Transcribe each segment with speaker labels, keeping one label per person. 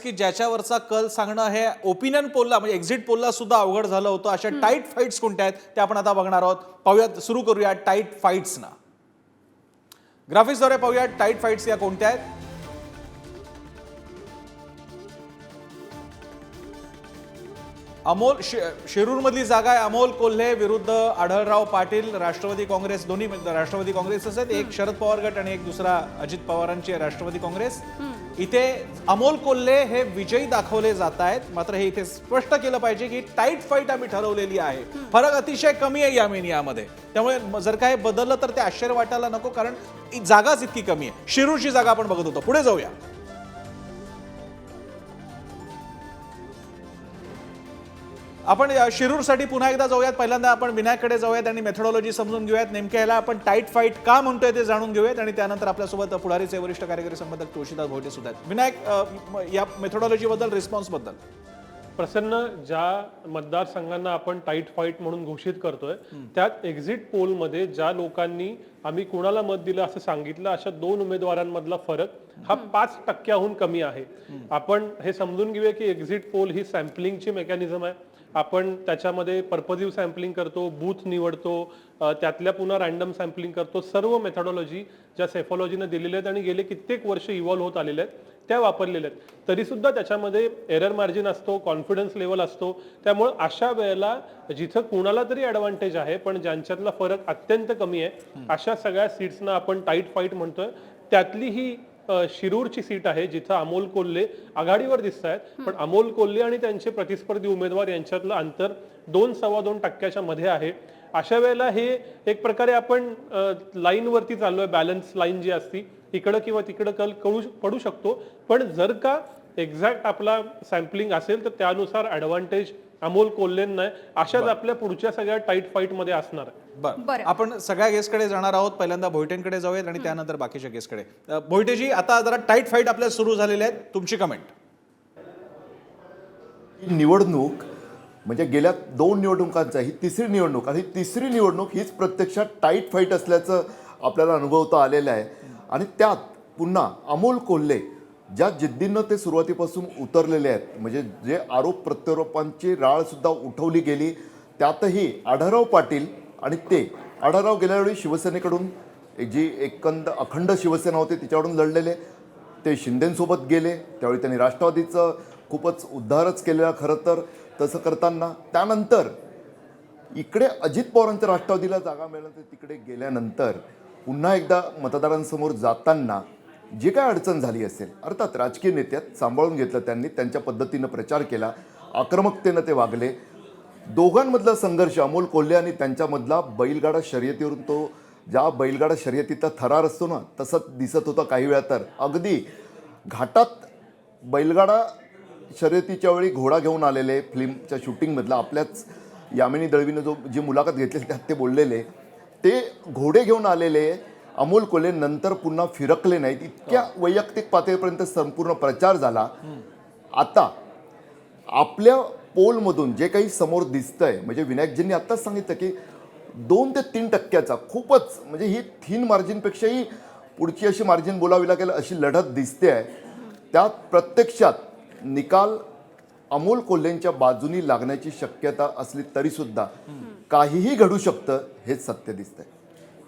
Speaker 1: की ज्याच्यावरचा कल सांगणं हे ओपिनियन पोलला म्हणजे एक्झिट पोलला सुद्धा अवघड झालं होतं. अशा टाईट फाईट्स कोणत्या आहेत त्या आपण आता बघणार आहोत. पाहूयात सुरू करूया टाईट फाईट्सना ग्राफिक्सद्वारे पाहूया टाईट फाईट्स या कोणत्या आहेत? अमोल शिरूर मधली जागा आहे. अमोल कोल्हे विरुद्ध आढळराव पाटील राष्ट्रवादी काँग्रेस दोन्ही राष्ट्रवादी काँग्रेसच आहेत. एक शरद पवार गट आणि एक दुसरा अजित पवारांची राष्ट्रवादी काँग्रेस. इथे अमोल कोल्हे हे विजयी दाखवले जात आहेत. मात्र हे इथे स्पष्ट केलं पाहिजे की टाईट फाईट आम्ही ठरवलेली आहे. फरक अतिशय कमी आहे या मेनियामध्ये त्यामुळे जर काय बदललं तर ते आश्चर्य वाटायला नको कारण जागाच इतकी कमी आहे. शिरूरची जागा आपण बघत होतो. पुढे जाऊया. आपण शिरूरसाठी पुन्हा एकदा जाऊयात. पहिल्यांदा आपण विनायककडे जाऊयात आणि मेथडॉलॉजी समजून घेऊयात. नेमक्या याला आपण टाईट फाईट का म्हणतोय ते जाणून घेऊयात आणि त्यानंतर आपल्यासोबत पुढारीचे वरिष्ठ कार्यकारी संबंधक तुळशीदास भोटे सुद्धा आहेत. विनायक या मेथडॉलॉजीबद्दल रिस्पॉन्सबद्दल
Speaker 2: प्रसन्न ज्या मतदारसंघांना आपण टाईट फाईट म्हणून घोषित करतोय त्यात एक्झिट पोलमध्ये ज्या लोकांनी आम्ही कुणाला मत दिलं असं सांगितलं अशा दोन उमेदवारांमधला फरक हा पाच टक्क्याहून कमी आहे. आपण हे समजून घेऊया की एक्झिट पोल ही सॅम्पलिंगची मेकॅनिझम आहे. आपण त्याच्यामध्ये पर्पजिव्ह सॅम्पलिंग करतो बूथ निवडतो त्यातल्या पुन्हा रॅन्डम सॅम्पलिंग करतो. सर्व मेथॉडॉलॉजी ज्या सेफॉलॉजीनं दिलेल्या आहेत आणि गेले कित्येक वर्ष इव्हॉल्व्ह होत आलेल्या आहेत त्या वापरलेल्या आहेत. तरी सुद्धा त्याच्यामध्ये एरर मार्जिन असतो कॉन्फिडन्स लेवल असतो. त्यामुळे अशा वेळेला जिथं कुणाला तरी ऍडव्हान्टेज आहे पण ज्यांच्यातला फरक अत्यंत कमी आहे अशा सगळ्या सीट्सना आपण टाईट फाईट म्हणतोय. त्यातली ही शिरूरची सीट आहे जिथं अमोल कोल्हे आघाडीवर दिसत आहेत पण अमोल कोल्हे आणि त्यांचे प्रतिस्पर्धी उमेदवार यांच्यातलं अंतर दोन सव्वा दोन टक्क्याच्या मध्ये आहे. अशा वेळेला हे एक प्रकारे आपण लाईन वरती चाललोय बॅलन्स लाईन जी असती इकडं किंवा तिकडं कल कळू पडू शकतो. पण जर का एक्झॅक्ट आपला सॅम्पलिंग असेल तर त्यानुसार ऍडव्हान्टेज अमोल कोल्हेंना आहे. अशाच आपल्या पुढच्या सगळ्या टाईट फाईटमध्ये असणार आहे.
Speaker 1: बरं.
Speaker 3: बरं.
Speaker 1: आपण सगळ्या गेस्टकडे जाणार आहोत. पहिल्यांदा भोईटेंकडे जाऊयात आणि त्यानंतर बाकीच्या गेस्टकडे भोईटेजी आता जरा टाईट फाईट आपल्या सुरू झालेल्या आहेत. तुमची कमेंट
Speaker 4: ही निवडणूक म्हणजे गेल्या दोन निवडणुकांचा ही तिसरी निवडणूक. आणि ही तिसरी निवडणूक हीच प्रत्यक्षात टाईट फाईट असल्याचं आपल्याला अनुभवता आलेलं आहे. आणि त्यात पुन्हा अमोल कोल्हे ज्या जिद्दीनं ते सुरुवातीपासून उतरलेले आहेत म्हणजे जे आरोप प्रत्यारोपांची राळसुद्धा उठवली गेली त्यातही आढळराव पाटील आणि ते आढळराव गेल्यावेळी शिवसेनेकडून जी एकंद अखंड शिवसेना होती तिच्याकडून लढलेले ते शिंदेसोबत गेले त्यावेळी त्यांनी राष्ट्रवादीचं खूपच उद्धारच केलेला खरं तर तसं करताना त्यानंतर इकडे अजित पवारांच्या राष्ट्रवादीला जागा मिळाल्यानंतर तिकडे गेल्यानंतर पुन्हा एकदा मतदारांसमोर जाताना जी काय अडचण झाली असेल अर्थात राजकीय नेत्यात सांभाळून घेतलं त्यांनी त्यांच्या पद्धतीनं प्रचार केला आक्रमकतेनं ते वागले. दोघांमधला संघर्ष अमोल कोल्हे आणि त्यांच्यामधला बैलगाडा शर्यतीवरून तो ज्या बैलगाडा शर्यतीचा थरार असतो ना तसंच दिसत होता काही वेळा तर. अगदी घाटात बैलगाडा शर्यतीच्या वेळी घोडा घेऊन आलेले फिल्मच्या शूटिंगमधला आपल्याच यामिनी दळवीनं जो जी मुलाखत घेतलेली त्यात ते बोललेले ते घोडे घेऊन आलेले अमोल कोल्हे नंतर पुन्हा फिरकले नाहीत. इतक्या वैयक्तिक पातळीपर्यंत संपूर्ण प्रचार झाला. आता आपल्या पोलमधून जे काही समोर दिसतंय म्हणजे विनायकजींनी आत्ताच सांगितलं की दोन ते तीन टक्क्याचा खूपच म्हणजे ही थीन मार्जिनपेक्षाही पुढची अशी मार्जिन बोलावी लागेल अशी लढत दिसते आहे. त्यात प्रत्यक्षात निकाल अमोल कोल्हेंच्या बाजूनी लागण्याची शक्यता असली तरीसुद्धा काहीही घडू शकतं हेच सत्य दिसतंय.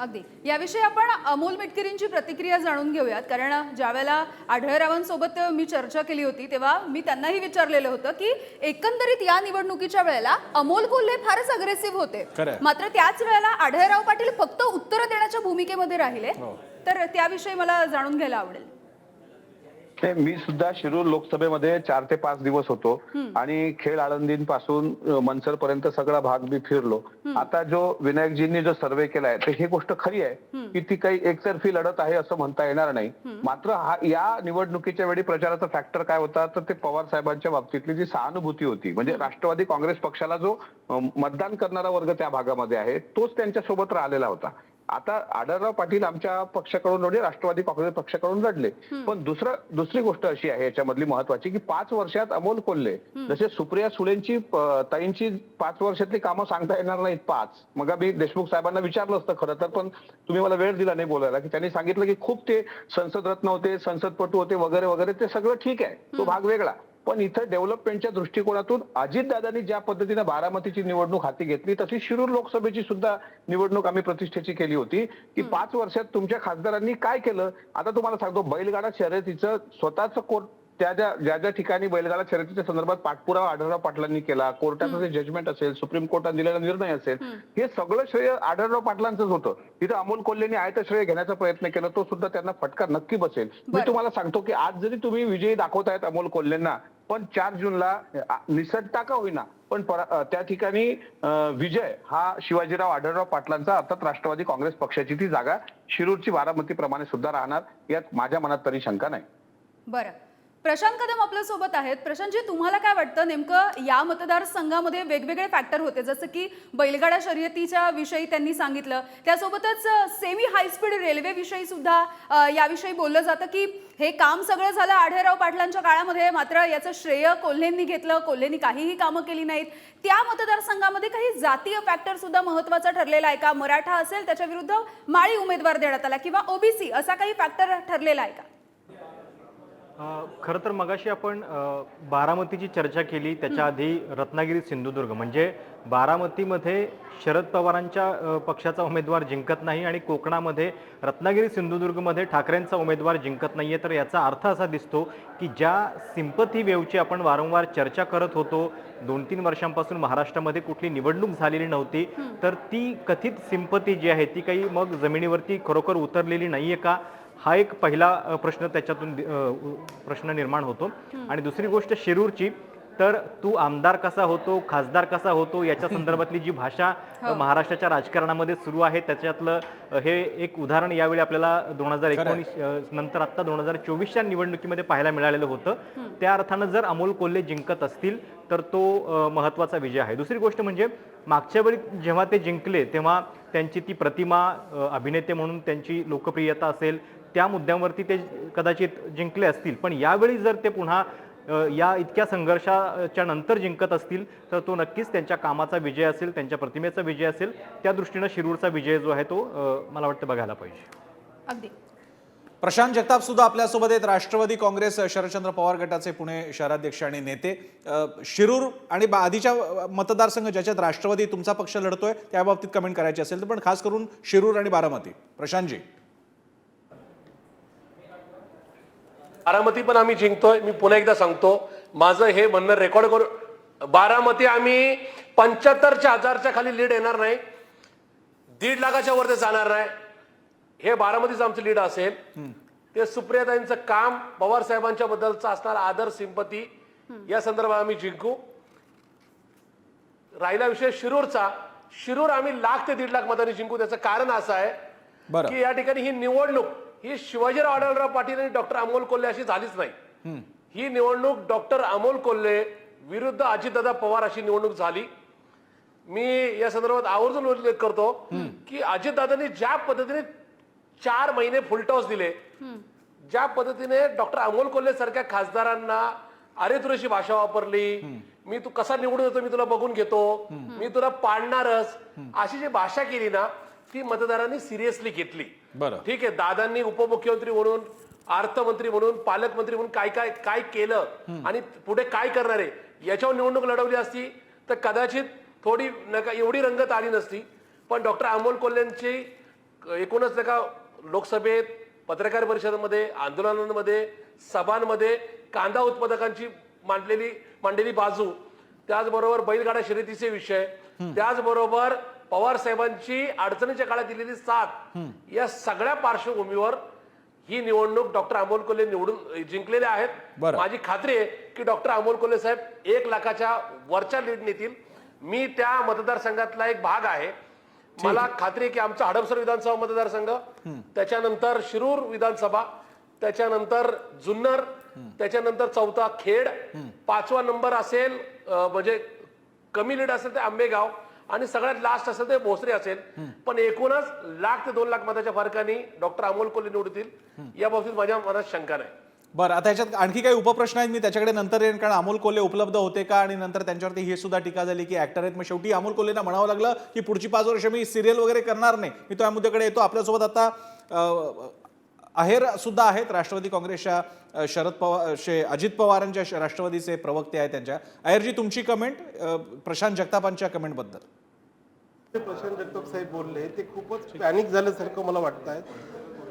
Speaker 3: अगदी. याविषयी आपण अमोल मिटकरींची प्रतिक्रिया जाणून घेऊयात. कारण ज्यावेळेला आढळरावांसोबत मी चर्चा केली होती तेव्हा मी त्यांनाही विचारलेलं होतं की एकंदरीत या निवडणुकीच्या वेळेला अमोल कोल्हे फारच अग्रेसिव्ह होते. मात्र त्याच वेळेला आढळराव पाटील फक्त उत्तर देण्याच्या भूमिकेमध्ये राहिले.
Speaker 1: हो.
Speaker 3: तर त्याविषयी मला जाणून घ्यायला आवडेल.
Speaker 5: ते मी सुद्धा शिरूर लोकसभेमध्ये चार ते पाच दिवस होतो. आणि खेळ आळंदीपासून मनसर पर्यंत सगळा भाग मी फिरलो. आता जो विनायकजींनी जो सर्वे केलाय तर ही गोष्ट खरी आहे की ती काही एकतर्फी लढत आहे असं म्हणता येणार नाही. मात्र हा या निवडणुकीच्या वेळी प्रचाराचा फॅक्टर काय होता तर ते पवार साहेबांच्या बाबतीतली जी सहानुभूती होती म्हणजे राष्ट्रवादी काँग्रेस पक्षाला जो मतदान करणारा वर्ग त्या भागामध्ये आहे तोच त्यांच्यासोबत राहिलेला होता. आता आढळराव पाटील आमच्या पक्षाकडून म्हणजे राष्ट्रवादी काँग्रेस पक्षाकडून लढले. पण दुसरं दुसरी गोष्ट अशी आहे याच्यामधली महत्वाची की पाच वर्षात अमोल कोल्हे जसे सुप्रिया सुळेंची प- ताईंची पाच वर्षातली कामं सांगता येणार नाहीत पाच. मग मी देशमुख साहेबांना विचारलं असतं खरं तर पण तुम्ही मला वेळ दिला नाही बोलायला की त्यांनी सांगितलं की खूप ते संसद रत्न होते संसदपटू होते वगैरे वगैरे ते सगळं ठीक आहे. तो भाग वेगळा. पण इथं डेव्हलपमेंटच्या दृष्टिकोनातून अजितदादांनी ज्या पद्धतीने बारामतीची निवडणूक हाती घेतली तशी शिरूर लोकसभेची सुद्धा निवडणूक आम्ही प्रतिष्ठेची केली होती की पाच वर्षात तुमच्या खासदारांनी काय केलं? आता तुम्हाला सांगतो बैलगाडा शर्यतीचं स्वतःच कोर्ट त्या ज्या ज्या ज्या ठिकाणी बैलगाडा शर्यतीच्या संदर्भात पाठपुरावा आढळराव पाटलांनी केला कोर्टाचं जे जजमेंट असेल सुप्रीम कोर्टाने दिलेला निर्णय असेल हे सगळं श्रेय आढळराव पाटलांचंच होतं. तिथं अमोल कोल्हेंनी आयतं श्रेय घेण्याचा प्रयत्न केला तो सुद्धा त्यांना फटका नक्की बसेल. मी. तुम्हाला सांगतो की आज जरी तुम्ही विजयी दाखवतायत अमोल कोल्हेंना पण चार जूनला निसटता का होईना. पण त्या ठिकाणी विजय हा शिवाजीराव आढळराव पाटलांचा अर्थात राष्ट्रवादी काँग्रेस पक्षाची ती जागा शिरूरची बारामती प्रमाणे सुद्धा राहणार यात माझ्या मनात तरी शंका नाही.
Speaker 3: बरं. प्रशांत कदम आपल्यासोबत आहेत. प्रशांतजी तुम्हाला काय वाटतं? नेमकं या मतदारसंघामध्ये वेगवेगळे फॅक्टर होते. जसं की बैलगाडा शर्यतीच्या विषयी त्यांनी सांगितलं. त्यासोबतच सेमी हायस्पीड रेल्वे विषयी सुद्धा याविषयी बोललं जातं की हे काम सगळं झालं आढळराव पाटलांच्या काळामध्ये. मात्र याचं श्रेय कोल्हेंनी घेतलं. कोल्हेंनी काहीही कामं केली नाहीत. त्या मतदारसंघामध्ये काही जातीय फॅक्टर सुद्धा महत्त्वाचा ठरलेला आहे का? मराठा असेल त्याच्या विरुद्ध माळी उमेदवार देण्यात आला किंवा ओबीसी असा काही फॅक्टर ठरलेला आहे का?
Speaker 6: खरं तर मगाशी आपण बारामतीची चर्चा केली त्याच्या आधी रत्नागिरी सिंधुदुर्ग. म्हणजे बारामतीमध्ये शरद पवारांच्या पक्षाचा उमेदवार जिंकत नाही आणि कोकणामध्ये रत्नागिरी सिंधुदुर्गमध्ये ठाकरेंचा उमेदवार जिंकत नाहीये. तर याचा अर्थ असा दिसतो की ज्या सिंपथी वेवची आपण वारंवार चर्चा करत होतो दोन तीन वर्षांपासून महाराष्ट्रामध्ये कुठली निवडणूक झालेली नव्हती तर ती कथित सिंपथी जी आहे ती काही मग जमिनीवरती खरोखर उतरलेली नाहीये का? हा एक पहिला प्रश्न त्याच्यातून प्रश्न निर्माण होतो. आणि दुसरी गोष्ट शिरूरची तर तू आमदार कसा होतो खासदार कसा होतो याच्या संदर्भातली जी भाषा अ, महाराष्ट्राच्या राजकारणामध्ये सुरू आहे त्याच्यातलं हे एक उदाहरण यावेळी आपल्याला दोन हजार एकोणीस नंतर आता दोन हजार चोवीसच्या निवडणुकीमध्ये पाहायला मिळालेलं होतं. त्या अर्थानं जर अमोल कोल्हे जिंकत असतील तर तो महत्त्वाचा विजय आहे. दुसरी गोष्ट म्हणजे मागच्या वेळी जेव्हा ते जिंकले तेव्हा त्यांची ती प्रतिमा अभिनेते म्हणून त्यांची लोकप्रियता असेल त्या मुद्द्यांवरती ते कदाचित जिंकले असतील. पण यावेळी जर ते पुन्हा या इतक्या संघर्षाच्या नंतर जिंकत असतील तर तो नक्कीच त्यांच्या कामाचा विजय असेल त्यांच्या प्रतिमेचा विजय असेल. त्या दृष्टीनं शिरूरचा विजय जो आहे तो मला वाटतं बघायला पाहिजे.
Speaker 3: अगदी.
Speaker 1: प्रशांत जगताप सुद्धा आपल्यासोबत आहेत. राष्ट्रवादी काँग्रेस शरदचंद्र पवार गटाचे पुणे शहराध्यक्ष आणि नेते. शिरूर आणि बा- आधीच्या मतदारसंघ ज्याच्यात राष्ट्रवादी तुमचा पक्ष लढतोय त्या बाबतीत कमेंट करायची असेल तर पण खास करून शिरूर आणि बारामती. प्रशांतजी.
Speaker 7: बारामती पण आम्ही जिंकतोय मी पुन्हा एकदा सांगतो. माझं हे म्हणणं रेकॉर्ड करून बारामती आम्ही पंच्याहत्तरच्या हजारच्या खाली लीड येणार नाही. दीड लाखाच्या वरती जाणार नाही. हे बारामतीचं आमचं लीड असेल. ते सुप्रियाताईंचं काम पवार साहेबांच्या बद्दलचा असणारा आदर सिंपती या संदर्भात आम्ही जिंकू. राहिला विषय शिरूरचा. शिरूर आम्ही लाख ते दीड लाख मतांनी जिंकू. त्याचं कारण असं आहे. की या ठिकाणी ही निवडणूक ही शिवाजीराव आढळराव पाटील आणि डॉक्टर अमोल कोल्हे अशी झालीच नाही. ही निवडणूक डॉक्टर अमोल कोल्हे विरुद्ध अजितदादा पवार अशी निवडणूक झाली. मी या संदर्भात आवर्जून उल्लेख करतो की अजितदादांनी ज्या पद्धतीने चार महिने फुलटॉस दिले ज्या पद्धतीने डॉक्टर अमोल कोल्हे सारख्या खासदारांना अरे तुरेशी भाषा वापरली मी तू कसा निवडून येतो मी तुला बघून घेतो मी तुला पाडणारच अशी जी भाषा केली ना ती मतदारांनी सिरियसली घेतली.
Speaker 1: बरं.
Speaker 7: ठीक आहे दादांनी उपमुख्यमंत्री म्हणून अर्थमंत्री म्हणून पालकमंत्री म्हणून काय काय काय केलं आणि पुढे काय करणार आहे? याच्यावर निवडणूक लढवली असती तर कदाचित थोडी नका एवढी रंगत आली नसती. पण डॉक्टर अमोल कोल्हेंची एकूणच नका लोकसभेत पत्रकार परिषदेमध्ये आंदोलनांमध्ये सभांमध्ये कांदा उत्पादकांची मांडलेली मांडलेली बाजू. त्याचबरोबर बैलगाडा शर्यतीचे विषय. त्याचबरोबर पवार साहेबांची अडचणीच्या काळात दिलेली साथ या सगळ्या पार्श्वभूमीवर ही निवडणूक डॉक्टर अमोल कोल्हे निवडून जिंकलेले आहेत. माझी खात्री आहे की डॉक्टर अमोल कोल्हे साहेब एक लाखाच्या वरच्या लीड नेतील. मी त्या मतदारसंघातला एक भाग आहे. मला खात्री आहे की आमचा हडपसर विधानसभा मतदारसंघ त्याच्यानंतर शिरूर विधानसभा त्याच्यानंतर जुन्नर त्याच्यानंतर चौथा खेड. पाचवा नंबर असेल म्हणजे कमी लीड असेल ते आंबेगाव. आणि सगळ्यात लास्ट असेल ते भोसरे असेल. पण एकूणच लाख ते दोन लाख मताच्या फरकाने डॉक्टर अमोल कोल्हे निवडतील. या बाबतीत माझ्या मनात शंका नाही.
Speaker 1: बरं आता याच्यात आणखी काही उपप्रश्न आहेत. मी त्याच्याकडे नंतर येईन कारण अमोल कोल्हे उपलब्ध होते का? आणि नंतर त्यांच्यावरती ही सुद्धा टीका झाली की ऍक्टर आहेत. मग शेवटी अमोल कोल्हेना म्हणावं लागलं की पुढची पाच वर्ष मी सिरियल वगैरे करणार नाही. मी तो या मुद्द्याकडे येतो. आपल्यासोबत आता आहेर सुद्धा आहेत. राष्ट्रवादी काँग्रेसच्या शरद पवार शे अजित पवारांच्या राष्ट्रवादीचे प्रवक्ते आहेत त्यांच्या. आहेरजी तुमची कमेंट प्रशांत जगतापांच्या कमेंटबद्दल
Speaker 8: ते प्रशांत जगताप साहेब बोलले ते खूपच पॅनिक झाल्यासारखं मला वाटत आहे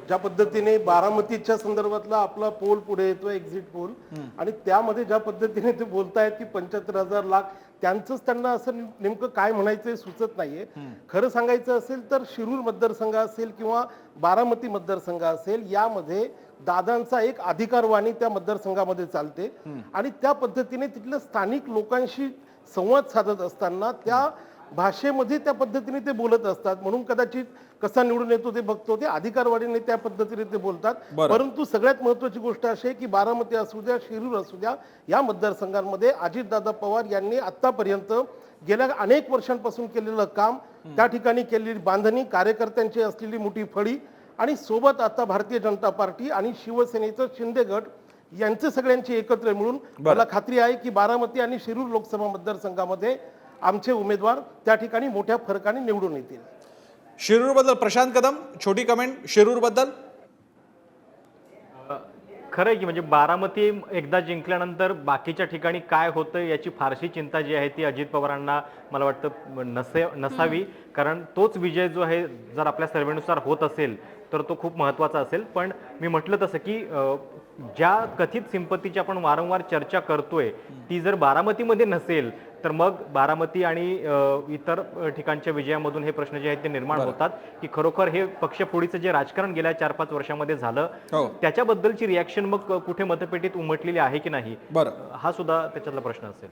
Speaker 8: ज्या पद्धतीने बारामतीच्या संदर्भातला आपला पोल पुढे येतो एक्झिट पोल आणि त्यामध्ये ज्या पद्धतीने ते बोलतायत की पंच्याहत्तर हजार लाख त्यांचंच त्यांना असं नेमकं काय म्हणायचं सुचत नाहीये. खरं सांगायचं असेल तर शिरूर मतदारसंघ असेल किंवा बारामती मतदारसंघ असेल यामध्ये दादांचा एक अधिकारवाणी त्या मतदारसंघामध्ये चालते. आणि त्या पद्धतीने तिथल्या स्थानिक लोकांशी संवाद साधत असताना त्या भाषेमध्ये त्या पद्धतीने ते बोलत असतात. म्हणून कदाचित कसा निवडून येतो ते बघतो. ते अधिकारवाढीने त्या पद्धतीने ते बोलतात. परंतु सगळ्यात महत्वाची गोष्ट अशी आहे की बारामती असू द्या शिरूर असू द्या या मतदारसंघांमध्ये अजितदादा पवार यांनी आतापर्यंत गेल्या अनेक वर्षांपासून केलेलं काम त्या ठिकाणी केलेली बांधणी कार्यकर्त्यांची असलेली मोठी फळी आणि सोबत आता भारतीय जनता पार्टी आणि शिवसेनेचं शिंदे गट यांचे सगळ्यांची एकत्र मिळून मला खात्री आहे की बारामती आणि शिरूर लोकसभा मतदारसंघामध्ये आमचे उमेदवार त्या ठिकाणी मोठ्या फरकाने निवडून येतील.
Speaker 1: शिरूरबद्दल प्रशांत कदम छोटी कमेंट शिरूरबद्दल.
Speaker 6: खरं आहे की म्हणजे बारामती एकदा जिंकल्यानंतर बाकीच्या ठिकाणी काय होतं याची फारशी चिंता जी आहे ती अजित पवारांना मला वाटतं नसे नसावी. कारण तोच विजय जो आहे जर आपल्या सर्वेनुसार होत असेल तर तो खूप महत्त्वाचा असेल. पण मी म्हटलं तसं की अं, ज्या कथित सिंपतीची आपण वारंवार चर्चा करतोय ती जर बारामतीमध्ये नसेल तर मग बारामती आणि इतर ठिकाणच्या विजयामधून हे प्रश्न जे आहेत ते निर्माण होतात. की खरोखर हे पक्षफोडीचं जे राजकारण गेल्या चार पाच वर्षामध्ये झालं
Speaker 1: हो.
Speaker 6: त्याच्याबद्दलची रिॲक्शन मग कुठे मतपेटीत उमटलेली आहे की नाही? हा सुद्धा त्याच्यातला प्रश्न असेल.